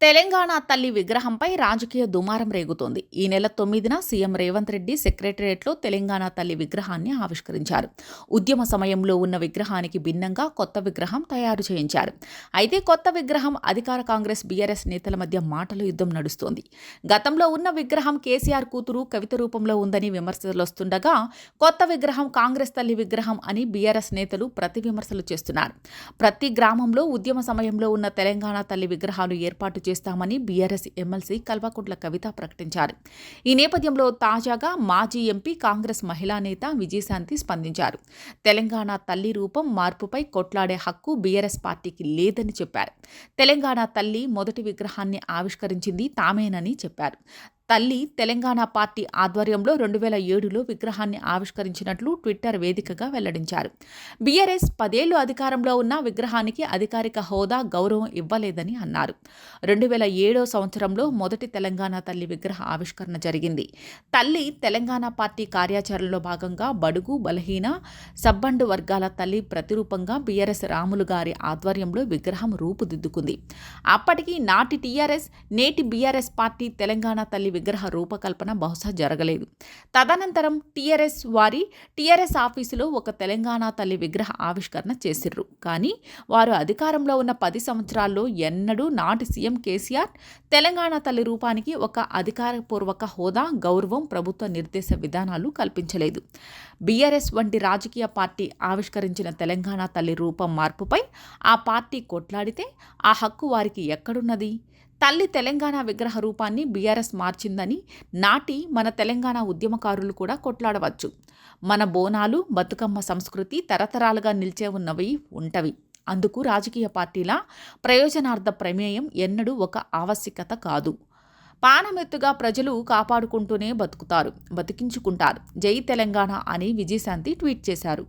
తెలంగాణ తల్లి విగ్రహంపై రాజకీయ దుమారం రేగుతోంది. ఈ నెల తొమ్మిదిన సీఎం రేవంత్ రెడ్డి సెక్రటరియట్లో తెలంగాణ తల్లి విగ్రహాన్ని ఆవిష్కరించారు. ఉద్యమ సమయంలో ఉన్న విగ్రహానికి భిన్నంగా కొత్త విగ్రహం తయారు చేయించారు. అయితే కొత్త విగ్రహం అధికార కాంగ్రెస్ బీఆర్ఎస్ నేతల మధ్య మాటల యుద్ధం నడుస్తోంది. గతంలో ఉన్న విగ్రహం కేసీఆర్ కూతురు కవిత రూపంలో ఉందని విమర్శలు వస్తుండగా కొత్త విగ్రహం కాంగ్రెస్ తల్లి విగ్రహం అని బీఆర్ఎస్ నేతలు ప్రతి విమర్శలు చేస్తున్నారు. ప్రతి గ్రామంలో ఉద్యమ సమయంలో ఉన్న తెలంగాణ తల్లి విగ్రహాలు ఏర్పాటు చేస్తామని బీఆర్ఎస్ ఎమ్మెల్సీ కల్వకుంట్ల కవిత ప్రకటించారు. ఈ నేపథ్యంలో తాజాగా మాజీ ఎంపీ కాంగ్రెస్ మహిళా నేత విజయశాంతి స్పందించారు. తెలంగాణ తల్లి రూపం మార్పుపై కొట్లాడే హక్కు బీఆర్ఎస్ పార్టీకి లేదని చెప్పారు. తెలంగాణ తల్లి మొదటి విగ్రహాన్ని ఆవిష్కరించింది తామేనని చెప్పారు. తల్లి తెలంగాణ పార్టీ ఆధ్వర్యంలో రెండు వేల ఏడులో విగ్రహాన్ని ఆవిష్కరించినట్లు ట్విట్టర్ వేదికగా వెల్లడించారు. బీఆర్ఎస్ పదేళ్ళు అధికారంలో ఉన్న విగ్రహానికి అధికారిక హోదా గౌరవం ఇవ్వలేదని అన్నారు. రెండు వేల ఏడో సంవత్సరంలో మొదటి తెలంగాణ తల్లి విగ్రహ ఆవిష్కరణ జరిగింది. తల్లి తెలంగాణ పార్టీ కార్యాచరణలో భాగంగా బడుగు బలహీన సబ్బండు వర్గాల తల్లి ప్రతిరూపంగా బీఆర్ఎస్ రాములు గారి ఆధ్వర్యంలో విగ్రహం రూపుదిద్దుకుంది. అప్పటికి నాటి టీఆర్ఎస్ నేటి బీఆర్ఎస్ పార్టీ తెలంగాణ తల్లి విగ్రహ రూపకల్పన బహుశా జరగలేదు. తదనంతరం టీఆర్ఎస్ వారి టీఆర్ఎస్ ఆఫీసులో ఒక తెలంగాణ తల్లి విగ్రహ ఆవిష్కరణ చేసిర్రు. కానీ వారు అధికారంలో ఉన్న పది సంవత్సరాల్లో ఎన్నడూ నాటి సీఎం కేసీఆర్ తెలంగాణ తల్లి రూపానికి ఒక అధికారపూర్వక హోదా గౌరవం ప్రభుత్వ నిర్దేశ విధానాలు కల్పించలేదు. బీఆర్ఎస్ వంటి రాజకీయ పార్టీ ఆవిష్కరించిన తెలంగాణ తల్లి రూపం మార్పుపై ఆ పార్టీ కొట్లాడితే ఆ హక్కు వారికి ఎక్కడున్నది? తల్లి తెలంగాణ విగ్రహ రూపాన్ని బీఆర్ఎస్ మార్చిందని నాటి మన తెలంగాణ ఉద్యమకారులు కూడా కొట్లాడవచ్చు. మన బోనాలు బతుకమ్మ సంస్కృతి తరతరాలుగా నిలిచే ఉన్నవి ఉంటవి. అందుకు రాజకీయ పార్టీల ప్రయోజనార్థ ప్రమేయం ఎన్నడూ ఒక ఆవశ్యకత కాదు. పానమెత్తుగా ప్రజలు కాపాడుకుంటూనే బతుకుతారు బతికించుకుంటారు. జై తెలంగాణ అని విజయశాంతి ట్వీట్ చేశారు.